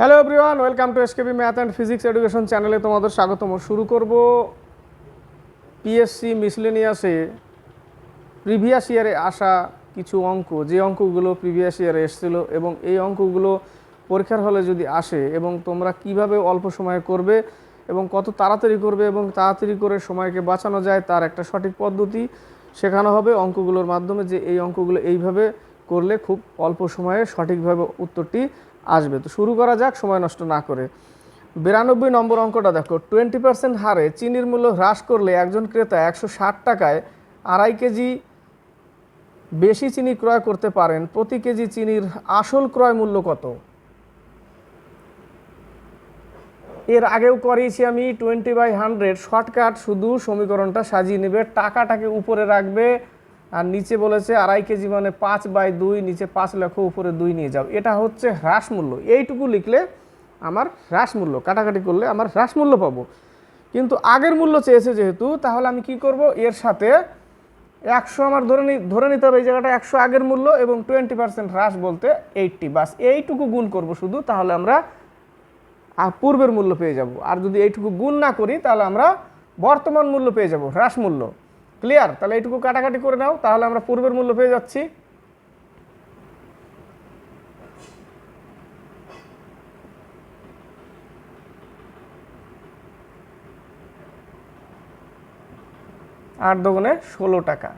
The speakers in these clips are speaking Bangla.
Hello everyone welcome to SKB math and physics education চ্যানেলে তোমাদের স্বাগতম। শুরু করব পিএসসি মিসলেনিয়াসে প্রিভিয়াস ইয়ারে আসা কিছু অঙ্ক। যে অঙ্কগুলো প্রিভিয়াস ইয়ারে এসেছিল এবং এই অঙ্কগুলো পরীক্ষার হলে যদি আসে এবং তোমরা কীভাবে অল্প সময়ে করবে এবং কত তাড়াতাড়ি করবে এবং তাড়াতাড়ি করে সময়কে বাঁচানো যায় তার একটা সঠিক পদ্ধতি শেখানো হবে অঙ্কগুলোর মাধ্যমে যে এই অঙ্কগুলো এইভাবে করলে খুব অল্প সময়ে সঠিকভাবে উত্তরটি আসবে। তো শুরু করা যাক, সময় নষ্ট না করে। বিরানব্বই নম্বর অঙ্কটা দেখো, টোয়েন্টি পার্সেন্ট হারে চিনির মূল্য হ্রাস করলে একজন ক্রেতা একশো ষাট টাকায় আড়াই কেজি বেশি চিনি ক্রয় করতে পারেন। প্রতি কেজি চিনির আসল ক্রয় মূল্য কত? এর আগেও করিয়েছি আমি, টোয়েন্টি বাই হান্ড্রেড শর্টকাট, শুধু সমীকরণটা সাজিয়ে নেবে, টাকাটাকে উপরে রাখবে আর নিচে বলেছে আড়াই কেজি মানে পাঁচ বাই দুই, নিচে পাঁচ লক্ষ, উপরে দুই নিয়ে যাও। এটা হচ্ছে হ্রাস মূল্য। এইটুকু লিখলে আমার হ্রাস মূল্য, কাটাকাটি করলে আমার হ্রাস মূল্য পাবো। কিন্তু আগের মূল্য চেয়েছে যেহেতু, তাহলে আমি কি করব? এর সাথে একশো আমার ধরে নি ধরে নিতে হবে এই জায়গাটা, একশো আগের মূল্য এবং টোয়েন্টি পার্সেন্ট হ্রাস বলতে এইটটি। বাস এইটুকু গুণ করব শুধু, তাহলে আমরা পূর্বের মূল্য পেয়ে যাব। আর যদি এইটুকু গুণ না করি, তাহলে আমরা বর্তমান মূল্য পেয়ে যাব, হ্রাস মূল্য। ক্লিয়ার তাহলে এইটুকু কাটাকাটি করে নাও, তাহলে আমরা পূর্বের মূল্য পেয়ে যাচ্ছি। আট দোকানে ষোলো টাকা।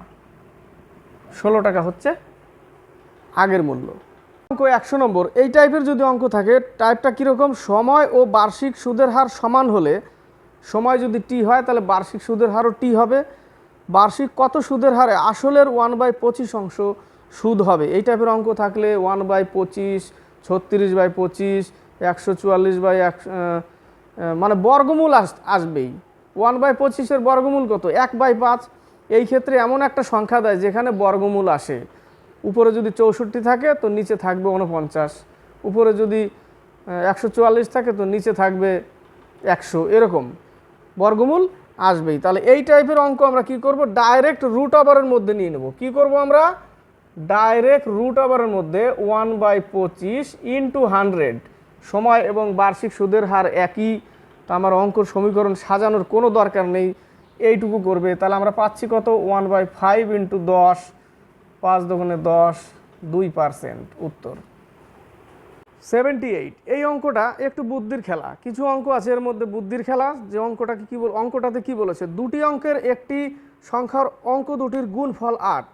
ষোলো টাকা হচ্ছে আগের মূল্য। অঙ্ক একশো নম্বর, এই টাইপের যদি অঙ্ক থাকে, টাইপটা কীরকম? সময় ও বার্ষিক সুদের হার সমান হলে, সময় যদি টি হয়, তাহলে বার্ষিক সুদের হারও টি হবে। বার্ষিক কত সুদের হারে আসলের ওয়ান বাই পঁচিশ অংশ সুদ হবে? এই টাইপের অঙ্ক থাকলে ওয়ান বাই পঁচিশ, ছত্রিশ বাই পঁচিশ, একশো চুয়াল্লিশ বাই একশো মানে বর্গমূল আস, আসবেই। ওয়ান বাই পঁচিশের বর্গমূল কত? এক বাই পাঁচ। এই ক্ষেত্রে এমন একটা সংখ্যা দেয় যেখানে বর্গমূল আসে। উপরে যদি চৌষট্টি থাকে তো নিচে থাকবে উনপঞ্চাশ উপরে যদি একশো চুয়াল্লিশ থাকে তো নিচে থাকবে একশো। এরকম। বর্গমূল আসবেই। তাহলে এই টাইপের অঙ্ক আমরা কি করব? ডাইরেক্ট রুট ওভারের মধ্যে নিয়ে নেব। কি করব আমরা? ডাইরেক্ট রুট ওভারের মধ্যে ওয়ান বাই পঁচিশ ইন্টু হান্ড্রেড সময় এবং বার্ষিক সুদের হার একই। তো আমার অঙ্কর সমীকরণ সাজানোর কোনো দরকার নেই। এইটুকু করবে। তাহলে আমরা পাচ্ছি কত? ওয়ান বাই ফাইভ ইন্টু দশ। পাঁচ দোকানে দশ, দুই পার্সেন্ট উত্তর। সেভেন্টি এইট এই অঙ্কটা একটু বুদ্ধির খেলা। কিছু অঙ্ক আছে এর মধ্যে বুদ্ধির খেলা। যে অঙ্কটাকে কি বল, অঙ্কটাতে কি বলেছে? দুটি অঙ্কের একটি সংখ্যার অঙ্ক দুটির গুণফল আট।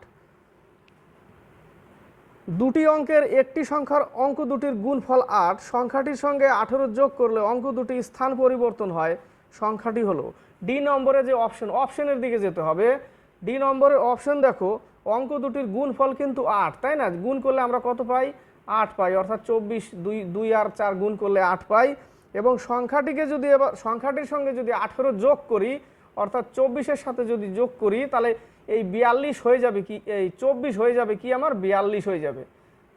দুটি অঙ্কের একটি সংখ্যার অঙ্ক দুটির গুণফল আট। সংখ্যাটির সঙ্গে আঠেরো যোগ করলে অঙ্ক দুটি স্থান পরিবর্তন হয়। সংখ্যাটি হলো ডি নম্বরে যে অপশন, অপশনের দিকে যেতে হবে। ডি নম্বরের অপশন দেখো, অঙ্ক দুটির গুণফল কিন্তু আট, তাই না? গুণ করলে আমরা কত পাই? আট পাই, অর্থাৎ চব্বিশ, দুই দুই আর চার গুণ করলে আট পাই। এবং সংখ্যাটিকে যদি এবার, সংখ্যাটির সঙ্গে যদি আঠেরো যোগ করি, অর্থাৎ চব্বিশের সাথে যদি যোগ করি, তাহলে এই বিয়াল্লিশ হয়ে যাবে কি, এই চব্বিশ হয়ে যাবে কি আমার? বিয়াল্লিশ হয়ে যাবে।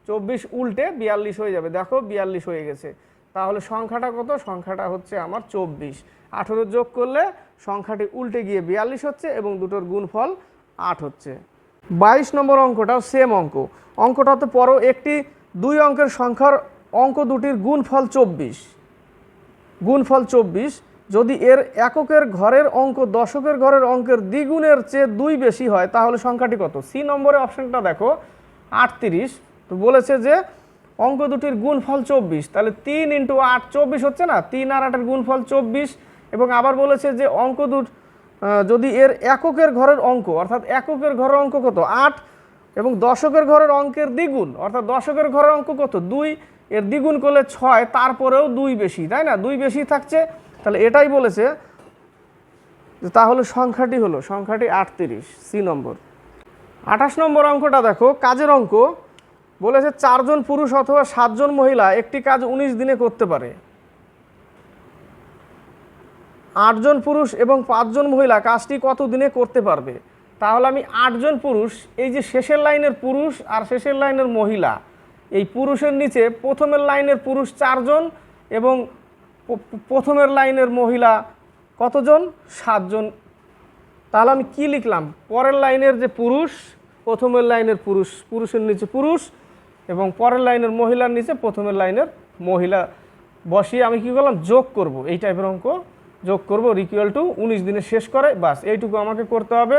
চব্বিশ উল্টে বিয়াল্লিশ হয়ে যাবে। দেখো, বিয়াল্লিশ হয়ে গেছে। তাহলে সংখ্যাটা কত? সংখ্যাটা হচ্ছে আমার চব্বিশ। আঠেরো যোগ করলে সংখ্যাটি উল্টে গিয়ে বিয়াল্লিশ হচ্ছে এবং দুটোর গুণফল আট হচ্ছে। বাইশ নম্বর অঙ্কটাও সেম অঙ্ক। অঙ্কটাতে পরও একটি দুই অঙ্কের সংখ্যার অঙ্ক দুটির গুণফল চব্বিশ। গুণফল চব্বিশ, যদি এর এককের ঘরের অঙ্ক দশকের ঘরের অঙ্কের দ্বিগুণের চেয়ে দুই বেশি হয়, তাহলে সংখ্যাটি কত? সি নম্বরে অপশানটা দেখো, আটত্রিশ। তো বলেছে যে অঙ্ক দুটির গুণফল চব্বিশ, তাহলে তিন ইন্টু আট চব্বিশ হচ্ছে না? তিন আর আটের গুণফল চব্বিশ। এবং আবার বলেছে যে অঙ্ক দুট যদি এর এককের ঘরের অঙ্ক, অর্থাৎ এককের ঘরের অঙ্ক কত? আট। এবং দশকের ঘরের অঙ্কের দ্বিগুণ, অর্থাৎ দশকের ঘরের অঙ্ক কত? দুই, এর দ্বিগুণ করলে ছয়, তারপরেও দুই বেশি, তাই না? দুই বেশি থাকছে। তাহলে এটাই বলেছে তাহলে সংখ্যাটি হলো, সংখ্যাটি আটত্রিশ, সি নম্বর। আঠাশ নম্বর অঙ্কটা দেখো, কাজের অঙ্ক বলেছে চারজন পুরুষ অথবা সাতজন মহিলা একটি কাজ উনিশ দিনে করতে পারে। আটজন পুরুষ এবং পাঁচজন মহিলা কাজটি কত দিনে করতে পারবে? তাহলে আমি আটজন পুরুষ, এই যে শেষের লাইনের পুরুষ আর শেষের লাইনের মহিলা, এই পুরুষের নিচে প্রথমের লাইনের পুরুষ চারজন এবং প্রথমের লাইনের মহিলা কতজন? সাতজন। তাহলে আমি কি লিখলাম? পরের লাইনের যে পুরুষ, প্রথমের লাইনের পুরুষ, পুরুষের নিচে পুরুষ এবং পরের লাইনের মহিলার নিচে প্রথমের লাইনের মহিলা। বসিয়ে আমি কি করলাম? যোগ করব। এই টাইপের অঙ্ক যোগ করব রিকুয়াল টু উনিশ দিনে শেষ করে বাস এইটুকু আমাকে করতে হবে।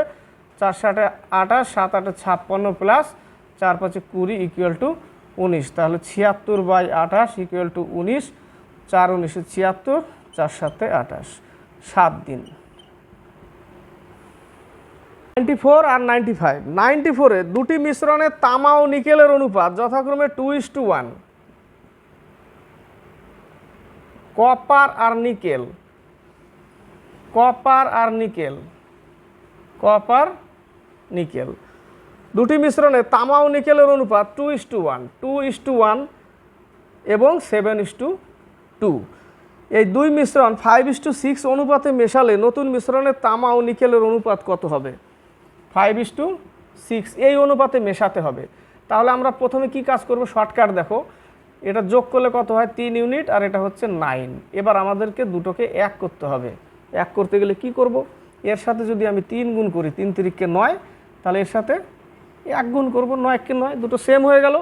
চার সাটে আঠাশ, সাত আটে ছাপ্পান্ন প্লাস চার পাঁচে কুড়ি ইকুয়াল টু উনিশ। তাহলে ছিয়াত্তর বাই আঠাশ ইকুয়াল টু উনিশ, চার উনিশে ছিয়াত্তর, চার সাতে আঠাশ। সাত দিন। নাইনটি ফোর আর নাইনটি ফাইভ নাইনটি ফোরে দুটি মিশ্রণে তামা ও নিকেলের অনুপাত যথাক্রমে two is to one copper R nickel. Copper আর নিকেল। Copper nickel. দুটি মিশ্রণে তামা ও নিকেলের অনুপাত two is to one two is to one এবং সেভেন ইস টু টু এই দুই মিশ্রণ ফাইভ ইস টু সিক্স অনুপাতে মেশালে নতুন মিশ্রণে তামা ও নিকেলের অনুপাত কত হবে? ফাইভ ইস টু সিক্স এই অনুপাতে মেশাতে হবে। তাহলে আমরা প্রথমে কি কাজ করব? শর্টকাট দেখো। এটা যোগ করলে কত হয়? তিন ইউনিট আর এটা হচ্ছে নাইন এবার আমাদেরকে দুটোকে এক করতে হবে। এক করতে গেলে কি করব? এর সাথে যদি আমি তিন গুণ করি, তিন তিরিককে নয় তাহলে এর সাথে এক গুণ করব নয়কে নয়, দুটো সেম হয়ে গেল।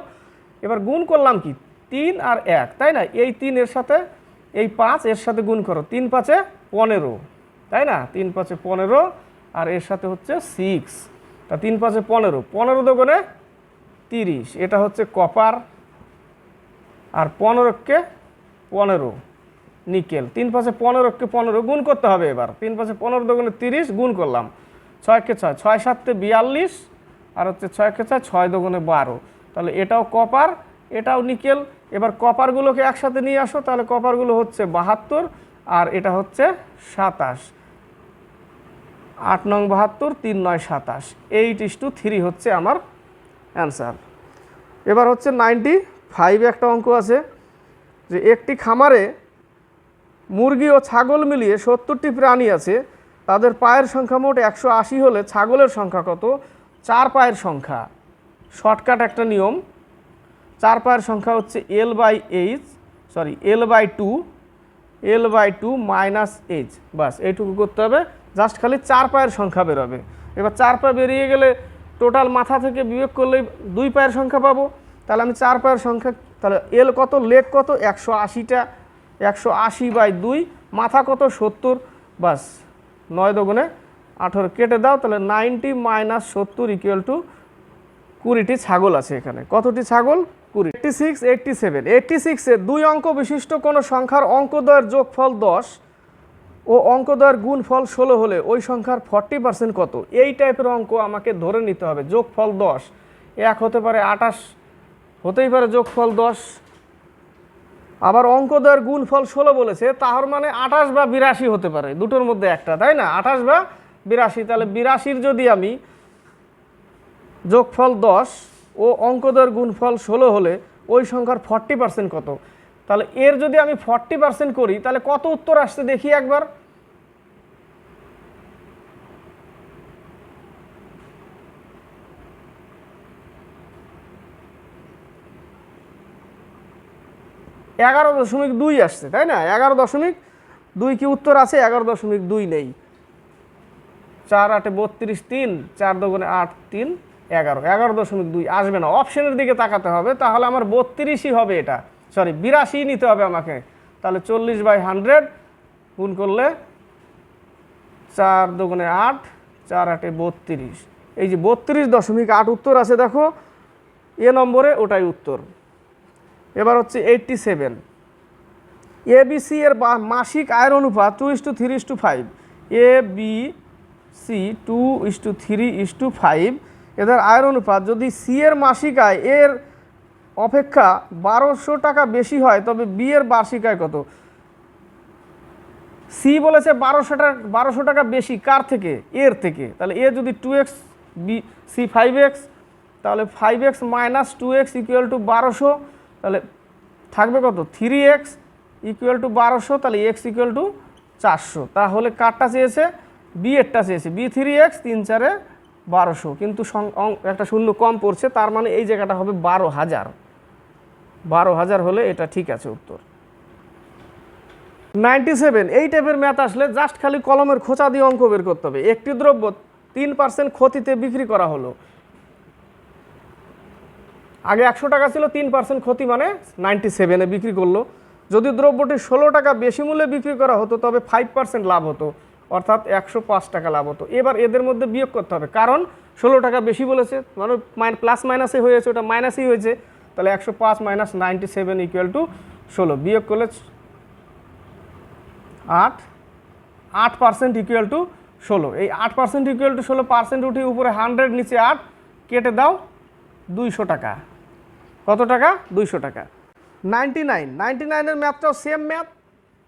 এবার গুণ করলাম কি? তিন আর এক, তাই না? এই তিন এর সাথে এই পাঁচ এর সাথে গুণ করো। তিন পাঁচে পনেরো, তাই না? তিন পাঁচে পনেরো আর এর সাথে হচ্ছে সিক্স তা তিন পাঁচে পনেরো পনেরো দোকানে তিরিশ, এটা হচ্ছে কপার। আর পনেরোকে পনেরো, নিকেল। তিন পাঁচে পনেরোকে পনেরো, গুণ করতে হবে এবার। তিন পাঁচে পনেরো দোকানে তিরিশ, গুণ করলাম। ছয়কে ছয় ছয় সাততে বিয়াল্লিশ আর হচ্ছে ছয়কে ছয় ছয় দোকানে বারো। তাহলে এটাও কপার, এটাও নিকেল। এবার কপারগুলোকে একসাথে নিয়ে আসো, তাহলে কপারগুলো হচ্ছে বাহাত্তর আর এটা হচ্ছে সাতাশ। আট নং বাহাত্তর, তিন নয় সাতাশ। এইট ইস টু থ্রি হচ্ছে আমার অ্যান্সার এবার হচ্ছে নাইনটি ফাইভ একটা অঙ্ক আছে যে একটি খামারে মুরগি ও ছাগল মিলিয়ে সত্তরটি প্রাণী আছে। তাদের পায়ের সংখ্যা মোট একশো আশি হলে ছাগলের সংখ্যা কত? চার পায়ের সংখ্যা। শর্টকাট একটা নিয়ম। চার পায়ের সংখ্যা হচ্ছে L by H sorry L by two L by two minus H বাস, এইটুকু করতে হবে। জাস্ট খালি চার পায়ের সংখ্যা বেরোবে। এবার চার পা বেরিয়ে গেলে টোটাল মাথা থেকে বিয়োগ করলে দুই পায়ের সংখ্যা পাবো। তাহলে আমি চার পায়ের সংখ্যা, তাহলে এল কত লেগ কত? একশো আশিটা। একশো আশি বাই দুই, মাথা কত? সত্তর। বাস নয় দোগুণে আঠেরো। কেটে দাও, তাহলে নাইনটি মাইনাস সত্তর ইকুয়াল টু কুড়িটি ছাগল আছে এখানে। কতটি ছাগল? কুড়ি। Eighty six eighty seven eighty সিক্সে দুই অঙ্ক বিশিষ্ট কোনো সংখ্যার অঙ্কদ্বয়ের যোগফল দশ ও অঙ্কদ্বয়ের গুণফল ষোলো হলে ওই সংখ্যার ফর্টি পার্সেন্ট কত? এই টাইপের অঙ্ক আমাকে ধরে নিতে হবে। যোগফল দশ। এক হতে পারে আটাশ হতেই পারে যোগফল দশ। আবার অঙ্ক দেওয়ার গুণফল ষোলো বলেছে তাহার মানে আঠাশ বা বিরাশি হতে পারে, দুটোর মধ্যে একটা, তাই না? আঠাশ বা বিরাশি, তাহলে বিরাশির যদি আমি যোগফল দশ ও অঙ্ক দেওয়ার গুণফল ষোলো হলে ওই সংখ্যার ফর্টি পার্সেন্ট কত? তাহলে এর যদি আমি ফর্টি পার্সেন্ট করি, তাহলে কত উত্তর আসছে দেখি একবার। এগারো দশমিক দুই আসছে, তাই না? এগারো দশমিক দুই কি উত্তর আছে? এগারো দশমিক দুই নেই। চার আটে বত্রিশ তিন, চার দোকানে আট তিন, এগারো। এগারো দশমিক দুই আসবে না। অপশনের দিকে তাকাতে হবে, তাহলে আমার বত্রিশই হবে এটা। সরি বিরাশি নিতে হবে আমাকে। তাহলে চল্লিশ বাই হান্ড্রেড গুণ করলে চার দোকানে আট, চার আটে বত্রিশ। এই যে বত্রিশ দশমিক আট উত্তর আছে, দেখো। এ নম্বরে ওটাই উত্তর। এবার হচ্ছে এইটটি সেভেন এবিসি এর মাসিক আয়ের অনুপাত two is to three is to five A B C two is to three is to five এদের আয়ের অনুপাত যদি সি এর মাসিক আয় এর অপেক্ষা বারোশো টাকা বেশি হয়, তবে বি এর বার্ষিক আয় কত? সি বলেছে বারোশো টাকা বারোশো টাকা বেশি কার থেকে? এর থেকে। তাহলে এ যদি two x B C five x তাহলে five x minus two x equal to বারোশো। তাহলে থাকবে কত? থ্রি এক্স ইকুয়াল টু বারোশো, তাহলে এক্স ইকুয়াল টু চারশো। তাহলে কারটা চেয়েছে? বি এরটা চেয়েছে। বি থ্রি এক্স তিন চারে বারোশো। কিন্তু একটা শূন্য কম পড়ছে, তার মানে এই জায়গাটা হবে বারো হাজার। বারো হাজার হলে এটা ঠিক আছে উত্তর। নাইনটি সেভেন এই টাইপের ম্যাথ আসলে জাস্ট খালি কলমের খোঁচা দিয়ে অঙ্ক বের করতে হবে। একটি দ্রব্য তিন পার্সেন্ট ক্ষতিতে বিক্রি করা হলো। আগে একশো টাকা ছিল, তিন পার্সেন্ট ক্ষতি মানে নাইনটি সেভেনে বিক্রি করল। যদি দ্রব্যটি ষোলো টাকা বেশি মূল্যে বিক্রি করা হতো, তবে ফাইভ পার্সেন্ট লাভ হতো, অর্থাৎ একশো পাঁচ টাকা লাভ হতো। এবার এদের মধ্যে বিয়োগ করতে হবে, কারণ ষোলো টাকা বেশি বলেছে মানে মাইন প্লাস মাইনাসে হয়েছে, ওটা মাইনাসই হয়েছে, তাহলে একশো পাঁচ minus ninety seven equal to ষোলো, বিয়োগ করলে আট আট পার্সেন্ট ইকুয়াল টু ষোলো। এই আট পার্সেন্ট ইকুয়াল টু ষোলো পার্সেন্ট উঠে উপরে হান্ড্রেড নিচে আট, কেটে দাও দুইশো টাকা। কত টাকা? দুইশো টাকা। নাইনটি নাইন নাইনটি নাইনের ম্যাথটাও সেম ম্যাথ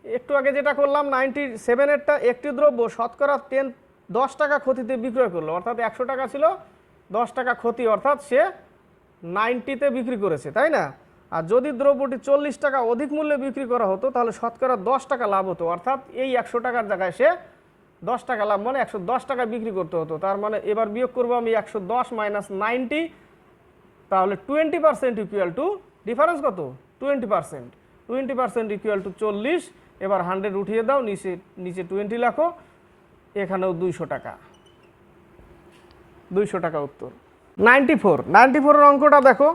একটু আগে যেটা করলাম নাইনটি সেভেনেরটা একটি দ্রব্য শতকরা টেন দশ টাকা ক্ষতিতে বিক্রয় করল। অর্থাৎ একশো টাকা ছিল, দশ টাকা ক্ষতি, অর্থাৎ সে নাইনটিতে বিক্রি করেছে, তাই না? আর যদি দ্রব্যটি চল্লিশ টাকা অধিক মূল্যে বিক্রি করা হতো, তাহলে শতকরা দশ টাকা লাভ হতো। অর্থাৎ এই একশো টাকার জায়গায় সে দশ টাকা লাভ মানে একশো দশ টাকা বিক্রি করতে হতো। তার মানে এবার বিয়োগ করব আমি একশো দশ মাইনাস নাইনটি তাহলে twenty percent equal to difference কত? Twenty percent twenty percent equal to চল্লিশ, এবার হান্ড্রেড উঠিয়ে দাও, নিচে নিচে টোয়েন্টি লাখো, এখানেও দুইশো টাকা। দুইশো টাকা উত্তর। নাইনটি ফোর নাইনটি ফোরের অঙ্কটা দেখো,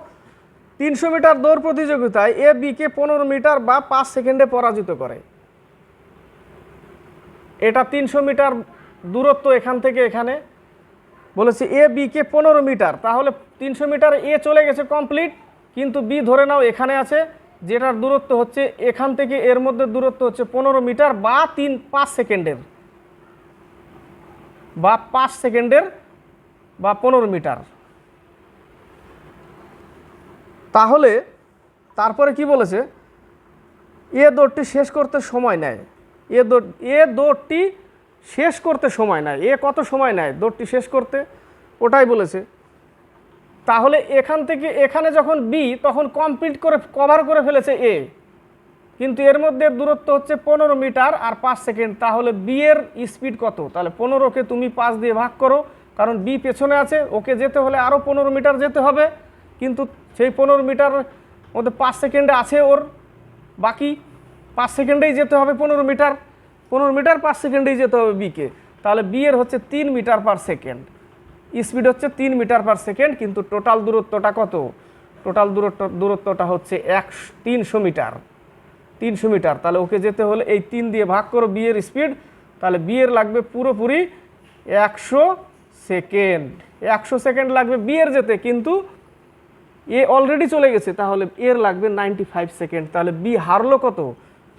তিনশো মিটার দৌড় প্রতিযোগিতায় এ বিকে পনেরো মিটার বা পাঁচ সেকেন্ডে পরাজিত করে। এটা তিনশো মিটার দূরত্ব এখান থেকে এখানে। বলেছে এ, বি, কে পনেরো মিটার। তাহলে তিনশো মিটার এ চলে গেছে কমপ্লিট, কিন্তু বি ধরে নাও, এখানে আছে, যেটার দূরত্ব হচ্ছে, এখান থেকে এর মধ্যে দূরত্ব হচ্ছে পনেরো মিটার বা তিন, পাঁচ সেকেন্ডের। বা পাঁচ সেকেন্ডের বা পনেরো মিটার। তাহলে, তারপরে কি বলেছে? এ দৌড়টি শেষ করতে সময় নেয়। এ দৌড়, এ দৌড়টি শেষ করতে সময় নেয় এ কত সময় নেয়? দৌড়টি শেষ করতে? ওটাই বলেছে। তাহলে এখান থেকে, এখানে যখন বি তখন কমপ্লিট করে কভার করে ফেলেছে এ কিন্তু এর মধ্যে দূরত্ব হচ্ছে পনেরো মিটার আর পাঁচ সেকেন্ড। তাহলে বি এর স্পিড কত? তাহলে পনেরোকে তুমি পাঁচ দিয়ে ভাগ করো। কারণ বি পেছনে আছে, ওকে যেতে হলে আরও পনেরো মিটার যেতে হবে। কিন্তু সেই পনেরো মিটার মধ্যে পাঁচ সেকেন্ডে আছে ওর। বাকি পাঁচ সেকেন্ডেই যেতে হবে পনেরো মিটার। পনেরো মিটার পার সেকেন্ডেই যেতে হবে বিকে তাহলে বি এর হচ্ছে তিন মিটার পার সেকেন্ড। স্পিড হচ্ছে তিন মিটার পার সেকেন্ড, কিন্তু টোটাল দূরত্বটা কত? টোটাল দূরত্ব, দূরত্বটা হচ্ছে এক, তিনশো মিটার। তিনশো মিটার। তাহলে ওকে যেতে হলে এই তিন দিয়ে ভাগ করো বিয়ের স্পিড তাহলে বিয়ের লাগবে পুরোপুরি একশো সেকেন্ড। একশো সেকেন্ড লাগবে বিয়ের যেতে, কিন্তু এ অলরেডি চলে গেছে, তাহলে এর লাগবে নাইনটি ফাইভ সেকেন্ড। তাহলে বি হারলো কত?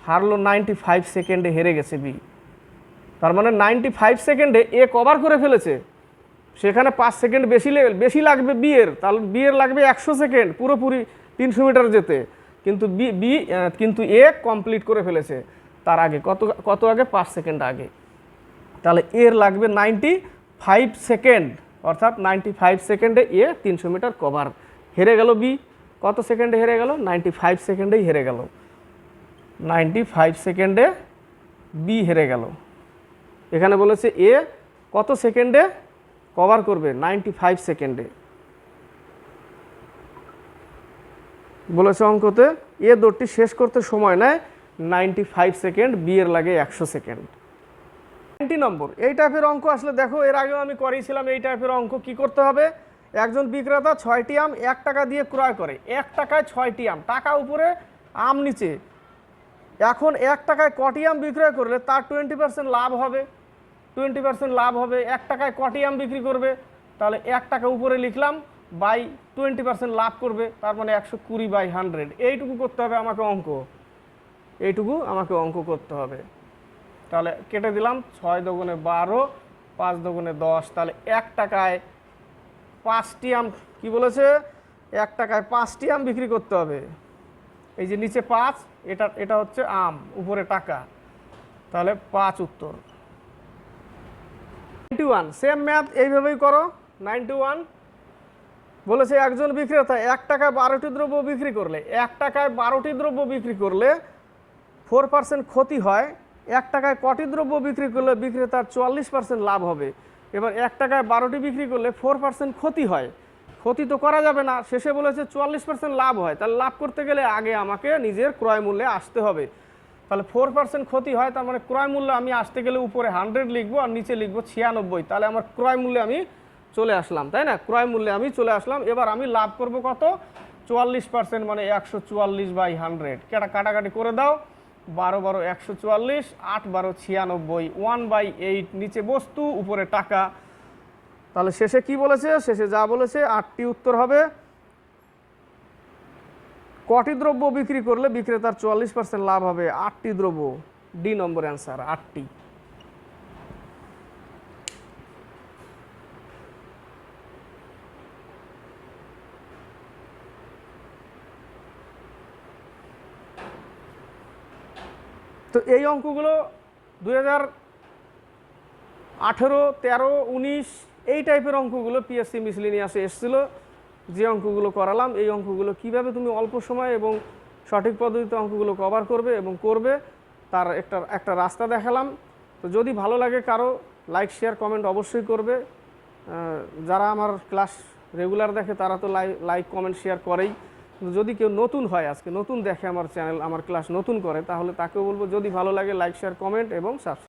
হারলো নাইনটি ফাইভ সেকেন্ডে হেরে গেছে বি তার মানে নাইনটি ফাইভ সেকেন্ডে এ কভার করে ফেলেছে। সেখানে পাঁচ সেকেন্ড বেশি বেশি লাগবে বিয়ের তাহলে বিয়ের লাগবে একশো সেকেন্ড পুরোপুরি তিনশো মিটার যেতে। কিন্তু বি বি কিন্তু এ কমপ্লিট করে ফেলেছে তার আগে। কত কত আগে? পাঁচ সেকেন্ড আগে। তাহলে এর লাগবে নাইনটি ফাইভ সেকেন্ড অর্থাৎ নাইনটি ফাইভ সেকেন্ডে এ তিনশো মিটার কভার হেরে গেল বি কত সেকেন্ডে হেরে গেল? নাইনটি ফাইভ সেকেন্ডেই হেরে গেল। নাইনটি ফাইভ সেকেন্ডে বি হেরে গেল। এখানে বলেছে এ কত সেকেন্ডে? কভার করবে নাইনটি ফাইভ সেকেন্ডে। বলেছে অঙ্কতে এ দৌড়টি শেষ করতে সময় নেয় নাইনটি ফাইভ সেকেন্ড বি এর লাগে একশো সেকেন্ড। নাইনটি নম্বর, এই টাইপের অঙ্ক আসলে দেখো, এর আগেও আমি করিয়েছিলাম এই টাইপের অঙ্ক, কি করতে হবে? একজন বিক্রেতা ছয়টি আম এক টাকা দিয়ে ক্রয় করে, এক টাকায় ছয়টি আম, টাকা উপরে, আম নিচে। এখন এক টাকায় কটি আম বিক্রয় করলে তার টোয়েন্টি পার্সেন্ট লাভ হবে। টোয়েন্টি পার্সেন্ট লাভ হবে, এক টাকায় কটি আম বিক্রি করবে। তাহলে এক টাকা উপরে লিখলাম, বাই টোয়েন্টি পার্সেন্ট লাভ করবে, তার মানে একশো কুড়ি বাই হান্ড্রেড। এইটুকু করতে হবে আমাকে অঙ্ক। এইটুকু আমাকে অঙ্ক করতে হবে। তাহলে কেটে দিলাম, ছয় দগুণে বারো, পাঁচ দগুণে দশ। তাহলে এক টাকায় পাঁচটি আম, কি বলেছে? এক টাকায় পাঁচটি আম বিক্রি করতে হবে। এই যে নিচে পাঁচ এটা এটা হচ্ছে আম, উপরে টাকা। তাহলে পাঁচ উত্তর। নাইনটি ওয়ান সেম ম্যাথ এইভাবেই করো। নাইনটি ওয়ান বলেছে একজন বিক্রেতা, এক টাকায় বারোটি দ্রব্য বিক্রি করলে, এক টাকায় বারোটি দ্রব্য বিক্রি করলে ফোর পার্সেন্ট ক্ষতি হয়, এক টাকায় কটি দ্রব্য বিক্রি করলে বিক্রেতার চুয়াল্লিশ পার্সেন্ট লাভ হবে। এবার এক টাকায় বারোটি বিক্রি করলে ফোর পার্সেন্ট ক্ষতি হয়। ক্ষতি তো করা যাবে না। শেষে বলেছে চুয়াল্লিশ পার্সেন্ট লাভ হয়। তাহলে লাভ করতে গেলে আগে আমাকে নিজের ক্রয় মূল্যে আসতে হবে। তাহলে ফোর পার্সেন্ট ক্ষতি হয়, তার মানে ক্রয় মূল্য আমি আসতে গেলে উপরে হান্ড্রেড লিখব আর নিচে লিখব ছিয়ানব্বই। তাহলে আমার ক্রয় মূল্যে আমি চলে আসলাম, তাই না? ক্রয় মূল্যে আমি চলে আসলাম। এবার আমি লাভ করব কত? চুয়াল্লিশ পার্সেন্ট মানে একশো চুয়াল্লিশ বাই হান্ড্রেড কেটা কাটাকাটি করে দাও। বারো বারো একশো চুয়াল্লিশ, আট বারো ছিয়ানব্বই। ওয়ান বাই এইট নিচে বস্তু, উপরে টাকা। তাহলে শেষে কি বলেছে? শেষে যা বলেছে, আটটি উত্তর হবে। কটি দ্রব্য বিক্রি করলে বিক্রেতার চুয়াল্লিশ পার্সেন্ট লাভ হবে? আটটি দ্রব্য। ডি নম্বর অ্যান্সার, আটটি। তো এই অঙ্কগুলো দুই হাজার আঠেরো, তেরো, উনিশ এই টাইপের অঙ্কগুলো পিএসসি মিসলিনিয়াসে এসেছিল। যে অঙ্কগুলো করালাম, এই অঙ্কগুলো কীভাবে তুমি অল্প সময় এবং সঠিক পদ্ধতিতে অঙ্কগুলো কভার করবে এবং করবে, তার একটা একটা রাস্তা দেখালাম। তো যদি ভালো লাগে কারও লাইক শেয়ার কমেন্ট অবশ্যই করবে। যারা আমার ক্লাস রেগুলার দেখে, তারা তো লাইক কমেন্ট শেয়ার করেই। যদি কেউ নতুন হয় আজকে, নতুন দেখে আমার চ্যানেল আমার ক্লাস নতুন করে, তাহলে তাকেও বলব, যদি ভালো লাগে লাইক শেয়ার কমেন্ট এবং সাবস্ক্রাইব